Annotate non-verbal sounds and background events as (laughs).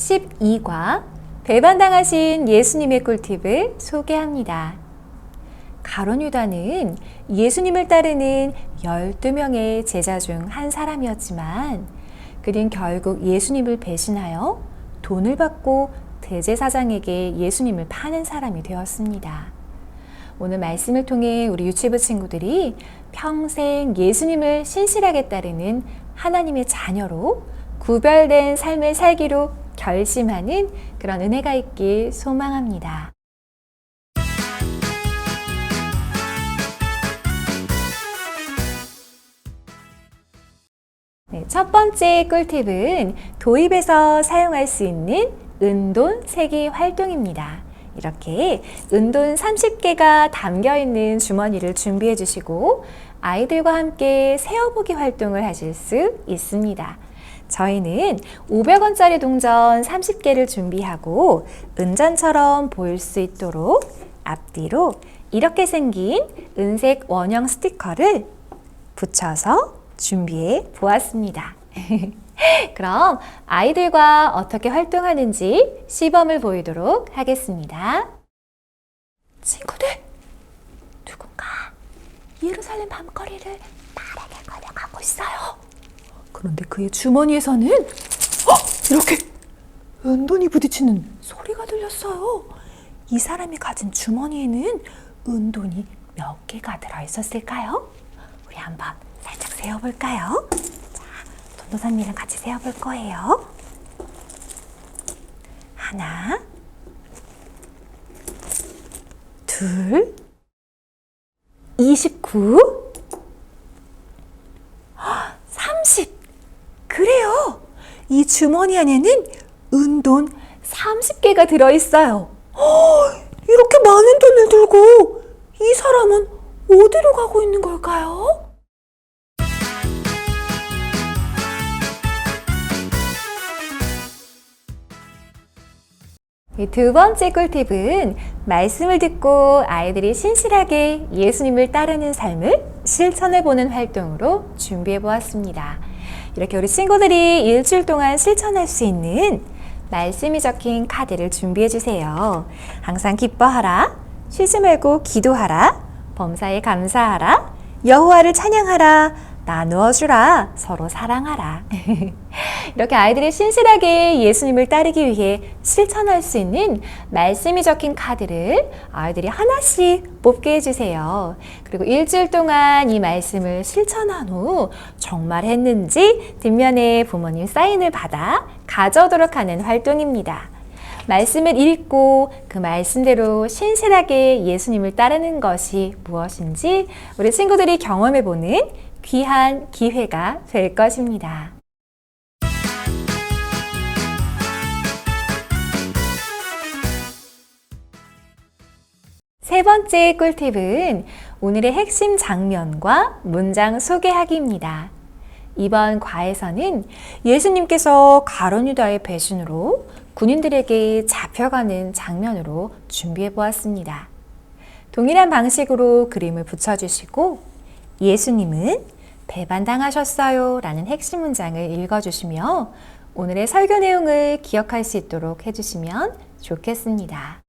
12과 배반당하신 예수님의 꿀팁을 소개합니다. 가론 유다는 예수님을 따르는 12명의 제자 중 한 사람이었지만 그는 결국 예수님을 배신하여 돈을 받고 대제사장에게 예수님을 파는 사람이 되었습니다. 오늘 말씀을 통해 우리 유치부 친구들이 평생 예수님을 신실하게 따르는 하나님의 자녀로 구별된 삶을 살기로 결심하는 그런 은혜가 있길 소망합니다. 네, 첫 번째 꿀팁은 도입에서 사용할 수 있는 은돈 세기 활동입니다. 이렇게 은돈 30개가 담겨 있는 주머니를 준비해 주시고 아이들과 함께 세어보기 활동을 하실 수 있습니다. 저희는 500원짜리 동전 30개를 준비하고 은전처럼 보일 수 있도록 앞뒤로 이렇게 생긴 은색 원형 스티커를 붙여서 준비해 보았습니다. (laughs) 그럼 아이들과 어떻게 활동하는지 시범을 보이도록 하겠습니다. 친구들, 누군가 예루살렘 밤거리를 빠르게 걸어가고 있어요. 그런데 그의 주머니에서는 어, 이렇게 은돈이 부딪히는 소리가 들렸어요. 이 사람이 가진 주머니에는 은돈이 몇 개가 들어 있었을까요? 우리 한번 살짝 세어볼까요? 자, 전도사님이랑 같이 세어볼 거예요. 하나, 둘, 29, 30. 그래요. 이 주머니 안에는 은돈 30개가 들어있어요. 이렇게 많은 돈을 들고 이 사람은 어디로 가고 있는 걸까요? 이두 번째 꿀팁은 말씀을 듣고 아이들이 신실하게 예수님을 따르는 삶을 실천해 보는 활동으로 준비해 보았습니다. 이렇게 우리 친구들이 일주일 동안 실천할 수 있는 말씀이 적힌 카드를 준비해 주세요. 항상 기뻐하라, 쉬지 말고 기도하라, 범사에 감사하라, 여호와를 찬양하라, 나누어 주라, 서로 사랑하라. (laughs) 이렇게 아이들이 신실하게 예수님을 따르기 위해 실천할 수 있는 말씀이 적힌 카드를 아이들이 하나씩 뽑게 해주세요. 그리고 일주일 동안 이 말씀을 실천한 후 정말 했는지 뒷면에 부모님 사인을 받아 가져오도록 하는 활동입니다. 말씀을 읽고 그 말씀대로 신실하게 예수님을 따르는 것이 무엇인지 우리 친구들이 경험해 보는 귀한 기회가 될 것입니다. 세 번째 꿀팁은 오늘의 핵심 장면과 문장 소개하기입니다. 이번 과에서는 예수님께서 가론유다의 배신으로 군인들에게 잡혀가는 장면으로 준비해 보았습니다. 동일한 방식으로 그림을 붙여주시고 예수님은 배반당하셨어요 라는 핵심 문장을 읽어주시며 오늘의 설교 내용을 기억할 수 있도록 해주시면 좋겠습니다.